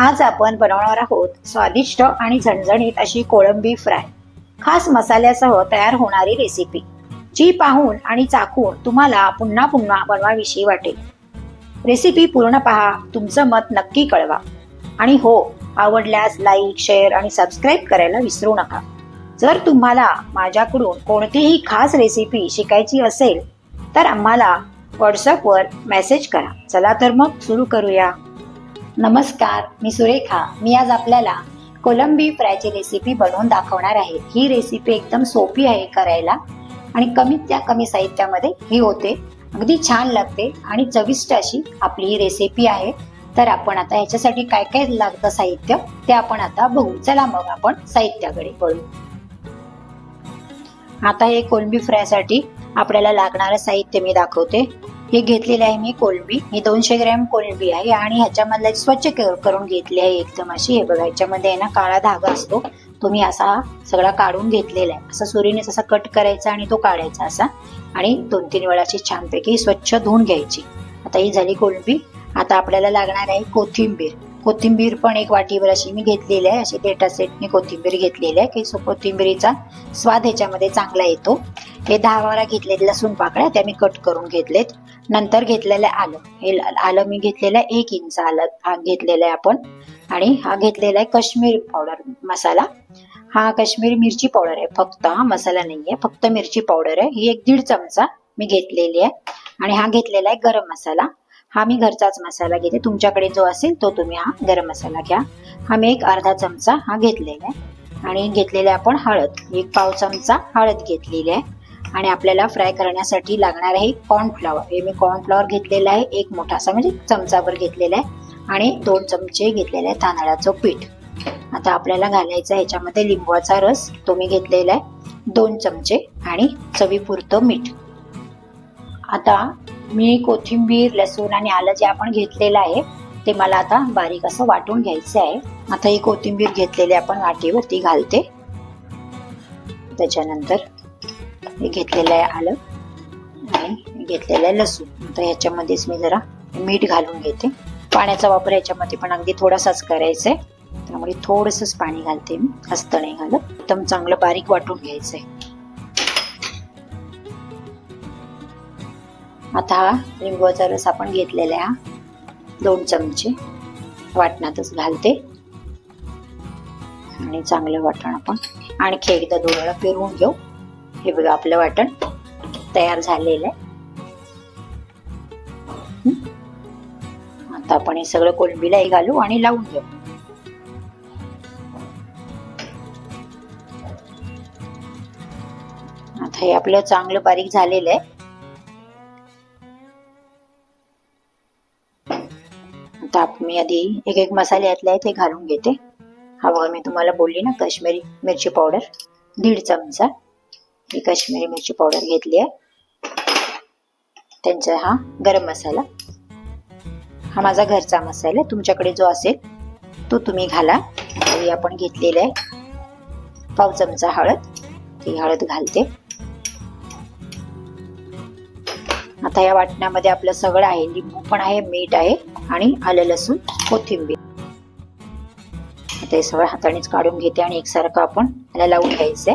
आज आपण बनवणार आहोत स्वादिष्ट आणि झणझणीत अशी कोळंबी फ्राय. खास मसाल्यासह तयार होणारी रेसिपी जी पाहून आणि चाखून तुम्हाला पुन्हा पुन्हा बनवाविषयी वाटेल. रेसिपी पूर्ण पहा तुमचं मत नक्की कळवा. आणि हो आवडल्यास लाईक शेअर आणि सबस्क्राईब करायला विसरू नका. जर तुम्हाला माझ्याकडून कोणतीही खास रेसिपी शिकायची असेल तर आम्हाला व्हॉट्सअपवर मेसेज करा. चला तर मग सुरू करूया. नमस्कार मी सुरेखा. मी आज आपल्याला कोलंबी फ्रायची रेसिपी बनवून दाखवणार आहे. ही रेसिपी एकदम सोपी आहे करायला आणि कमीत त्या कमी साहित्यामध्ये ही होते. अगदी छान लागते आणि चविष्ट अशी आपली ही रेसिपी आहे. तर आपण आता ह्याच्यासाठी काय काय लागतं साहित्य ते आपण आता बघू. चला मग आपण साहित्याकडे वळू. आता हे कोलंबी फ्रायसाठी आपल्याला लागणारं साहित्य मी दाखवते. हे घेतलेले आहे मी कोलंबी. ही दोनशे ग्रॅम कोलंबी आहे आणि ह्याच्यामधला स्वच्छ क- करून घेतली आहे एकदम अशी. हे बघा ह्याच्यामध्ये आहे ना काळा धागा असतो. तो मी असा सगळा काढून घेतलेला आहे. असा सुरीनेच असा कट करायचा आणि तो काढायचा असा. आणि दोन तीन वेळा अशी छानपैकी स्वच्छ धुवून घ्यायची. आता ही झाली कोलंबी. आता आपल्याला लागणार आहे कोथिंबीर. कोथिंबीर पण एक वाटीवर अशी मी घेतलेली आहे. अशी डेटा सेटने कोथिंबीर घेतलेली आहे. की सो कोथिंबीरीचा स्वाद ह्याच्यामध्ये चांगला येतो. हे दहा बारा घेतलेले लसूण पाकळ्या. त्या मी कट करून घेतलेत. नंतर घेतलेलं आहे आलं. हे आलं मी घेतलेलं आहे एक इंच आलं हा घेतलेला आहे आपण. आणि हा घेतलेला आहे काश्मीर पावडर मसाला. हा काश्मीरी मिरची पावडर आहे. फक्त हा मसाला नाही आहे फक्त मिरची पावडर आहे. ही एक दीड चमचा मी घेतलेली आहे. आणि हा घेतलेला आहे गरम मसाला. हा मी घरचाच मसाला घेते. तुमच्याकडे जो असेल तो तुम्ही हा गरम मसाला घ्या. हा मी एक अर्धा चमचा हा घेतलेला आहे. आणि घेतलेला आपण हळद. एक पाव चमचा हळद घेतलेली आहे. आणि आपल्याला फ्राय करण्यासाठी लागणार आहे कॉर्नफ्लॉवर हे मी कॉर्नफ्लॉवर घेतलेला आहे एक मोठासा म्हणजे चमचाभर घेतलेला आहे आणि दोन चमचे घेतलेले आहे तांदळाचं पीठ. आता आपल्याला घालायचं आहे ह्याच्यामध्ये लिंबवाचा रस तो मी घेतलेला आहे दोन चमचे आणि चवीपुरतं मीठ. आता मी कोथिंबीर लसूण आणि आलं जे आपण घेतलेलं आहे ते मला आता बारीक असं वाटून घ्यायचं आहे. आता ही कोथिंबीर घेतलेली आपण वाटीवरती घालते. त्याच्यानंतर हे घेतलेलं आहे आलं. आणि घेतलेलं आहे लसूण. तर ह्याच्यामध्येच मी जरा मीठ घालून घेते. पाण्याचा वापर ह्याच्यामध्ये पण अगदी थोडासाच करायचा आहे त्यामुळे थोडंसंच पाणी घालते मी. जास्त नाही घालत. एकदम चांगलं बारीक वाटून घ्यायचं आहे आता हा लिंबूचा रस आपण घेतलेला आहे हा. दोन चमचे. वाटणातच घालते. आणि चांगलं वाटण आपण. आणखी एकदा दोन वेळा फिरवून घेऊ. हे बघा आपलं वाटण तयार झालेलं आहे. आता आपण हे सगळं कोलंबीलाही घालू आणि लावून घेऊ. आता हे आपलं चांगलं बारीक झालेलं आहे. आता मी आधी एक एक मसाले यातले आहेत ते घालून घेते. हा बघा मी तुम्हाला बोलली ना काश्मीरी मिरची पावडर दीड चमचा. ही काश्मीरी मिरची पावडर घेतली आहे. त्यांचा हा गरम मसाला. हा माझा घरचा मसाला आहे. तुमच्याकडे जो असेल तो तुम्ही घाला. आपण घेतलेला आहे. पाव चमचा हळद. ती हळद घालते. आता या वाटण्यामध्ये आपलं सगळं आहे. लिंबू पण आहे मीठ आहे आणि आलं लसूण कोथिंबीर. आता हे सगळं हातानेच काढून घेते आणि एकसारखं आपण याला लावून घ्यायचंय.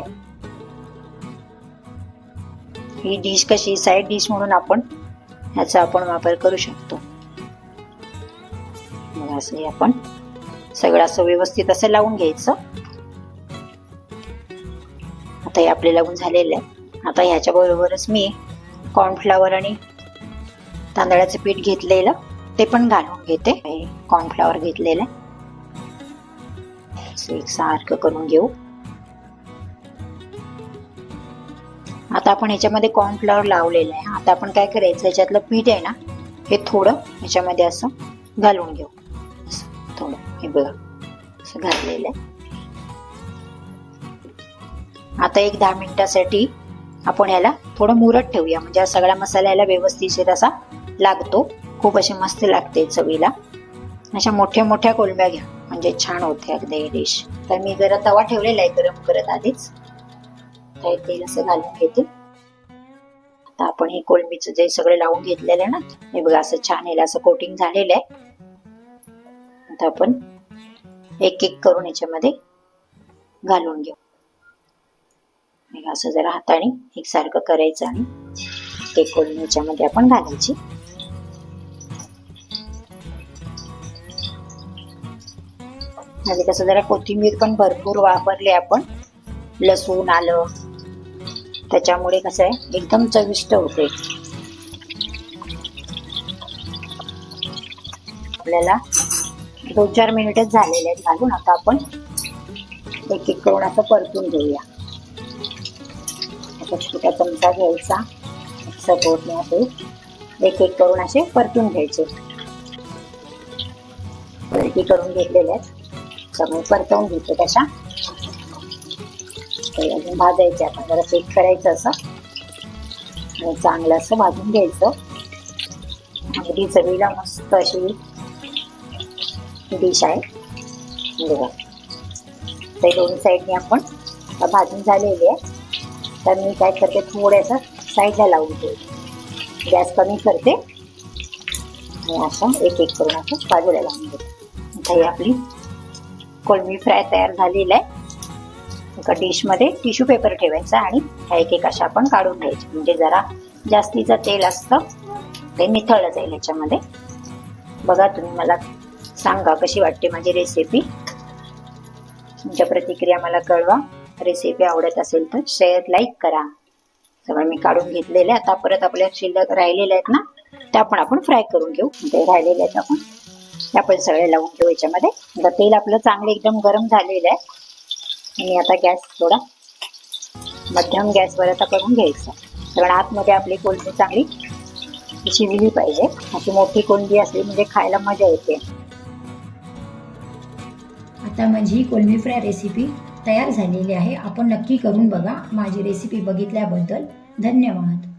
ही डिश कशी साईड डिश म्हणून आपण ह्याचा आपण वापर करू शकतो. मग असं आपण सगळं असं व्यवस्थित असं लावून घ्यायचं. आता हे आपले लावून झालेलं आहे आता ह्याच्या बरोबरच मी कॉर्नफ्लावर आणि तांदळाचं पीठ घेतलेलं ते पण घालून घेते. हे कॉर्नफ्लावर घेतलेलं एक सारखं करून घेऊ. आता आपण ह्याच्यामध्ये कॉर्नफ्लॉवर लावलेलं आहे. आता आपण काय करायचं ह्याच्यातलं पीठ आहे ना हे थोडं ह्याच्यामध्ये असं घालून घेऊ. असं थोडं. हे बघा असं घातलेलं आहे. आता एक दहा मिनिटासाठी आपण याला थोडं मुरत ठेवूया. म्हणजे हा सगळा मसाला याला व्यवस्थित असा लागतो. खूप अशी मस्त लागते चवीला. अशा मोठ्या मोठ्या कोलम्या घ्या. म्हणजे छान होते अगदी डिश तर मी जरा तवा ठेवलेला आहे गरम करत आधीच. तर हे असं घालून घेते. आता आपण हे कोळंबीचं जे सगळे लावून घेतलेलं आहे ना हे बघा असं छान याला असं कोटिंग झालेलं आहे. आता आपण एक एक करून याच्यामध्ये घालून घेऊ. असं जरा हाताने एकसारखं करायचं आणि एक कोळंबी याच्यामध्ये आपण घालायची. म्हणजे कसं जरा कोथिंबीर पण भरपूर वापरली आपण. लसूण आलं त्याच्यामुळे कसं आहे एकदम चविष्ट होते. आपल्याला दोन चार मिनिटच झालेले आहेत. घालून आता आपण एक एक करून असं परतून घेऊया. आता छोटा चमचा घ्यायचा. सपोर्टने असे एक एक करून असे परतून घ्यायचे. परती करून घेतलेले आहेत. सगळे परतवून घेतो तशा. ते अजून भाजायचे आपण जरा शेक करायचं असं. आणि चांगलं असं भाजून घ्यायचं. अगदी चवीला मस्त अशी डिश आहे. बघा. ते दोन साईडने आपण भाजून झालेली आहे. तर मी काय करते थोड्यासा साईडला लावून ठेवते गॅस कमी करते. आणि असं एक एक करून असं बाजूला लावून देते. आता ही आपली कोळमी फ्राय तयार झालेला आहे. एका डिशमध्ये टिश्यू पेपर ठेवायचा आणि ह्या एक एक अशा आपण काढून घ्यायचे म्हणजे जरा जास्तीचं तेल असतं ते निथळलं जाईल याच्यामध्ये. बघा तुम्ही मला सांगा कशी वाटते माझी रेसिपी तुमच्या प्रतिक्रिया मला कळवा. रेसिपी आवडत असेल तर शेअर लाईक करा. सगळं मी काढून घेतलेले आता परत आपल्या शिल्लक राहिलेल्या आहेत ना त्या पण आपण फ्राय करून घेऊ. म्हणजे ते राहिलेले आहेत आपण. त्या आपण सगळे लावून घेऊ याच्यामध्ये. आता तेल आपलं चांगलं एकदम गरम झालेलं आहे. आणि आता गॅस थोडा मध्यम गॅसवर आता करून घ्यायचा. कारण आतमध्ये आपली कोळंबी चांगली शिजली पाहिजे. अशी मोठी कोळंबी असली म्हणजे खायला मजा येते. आता माझी कोलमी फ्राय रेसिपी तयार झालेली आहे. आपण नक्की करून बघा. माझी रेसिपी बघितल्याबद्दल धन्यवाद.